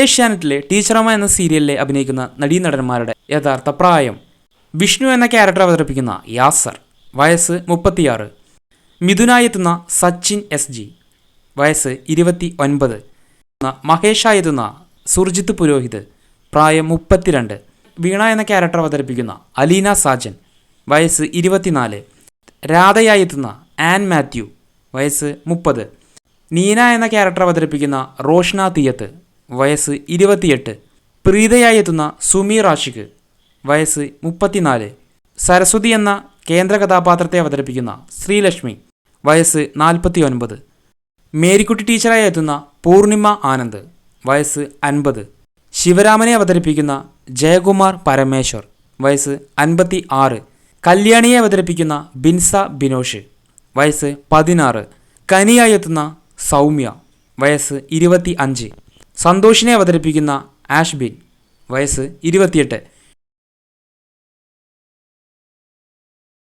ഏഷ്യാനെറ്റിലെ ടീച്ചറമ്മ എന്ന സീരിയലിലെ അഭിനയിക്കുന്ന നടീനടന്മാരുടെ യഥാർത്ഥ പ്രായം. വിഷ്ണു എന്ന ക്യാരക്ടർ അവതരിപ്പിക്കുന്ന യാസർ വയസ്സ് മുപ്പത്തിയാറ്. മിഥുനായെത്തുന്ന സച്ചിൻ എസ് ജി വയസ്സ് ഇരുപത്തി ഒൻപത് മഹേഷായെത്തുന്ന സുർജിത്ത് പുരോഹിത് പ്രായം മുപ്പത്തിരണ്ട്. വീണ എന്ന ക്യാരക്ടർ അവതരിപ്പിക്കുന്ന അലീന സാജൻ വയസ്സ് ഇരുപത്തിനാല്. രാധയായെത്തുന്ന ആൻ മാത്യു വയസ്സ് മുപ്പത്. നീന എന്ന ക്യാരക്ടർ അവതരിപ്പിക്കുന്ന റോഷ്ന തീയത്ത് വയസ്സ് ഇരുപത്തിയെട്ട്. പ്രീതയായി എത്തുന്ന സുമി റാഷിക്ക് വയസ്സ് മുപ്പത്തിനാല്. സരസ്വതി എന്ന കേന്ദ്ര കഥാപാത്രത്തെ അവതരിപ്പിക്കുന്ന ശ്രീലക്ഷ്മി വയസ്സ് നാൽപ്പത്തി ഒൻപത് മേരിക്കുട്ടി ടീച്ചറായി എത്തുന്ന പൂർണിമ ആനന്ദ് വയസ്സ് അൻപത്. ശിവരാമനെ അവതരിപ്പിക്കുന്ന ജയകുമാർ പരമേശ്വർ വയസ്സ് അൻപത്തി ആറ് കല്യാണിയെ അവതരിപ്പിക്കുന്ന ബിൻസ ബിനോഷ് വയസ്സ് പതിനാറ്. കനിയായി എത്തുന്ന സൗമ്യ വയസ്സ് ഇരുപത്തി അഞ്ച് സന്തോഷിനെ അവതരിപ്പിക്കുന്ന ആഷ്ബിൻ വയസ്സ് ഇരുപത്തിയെട്ട്.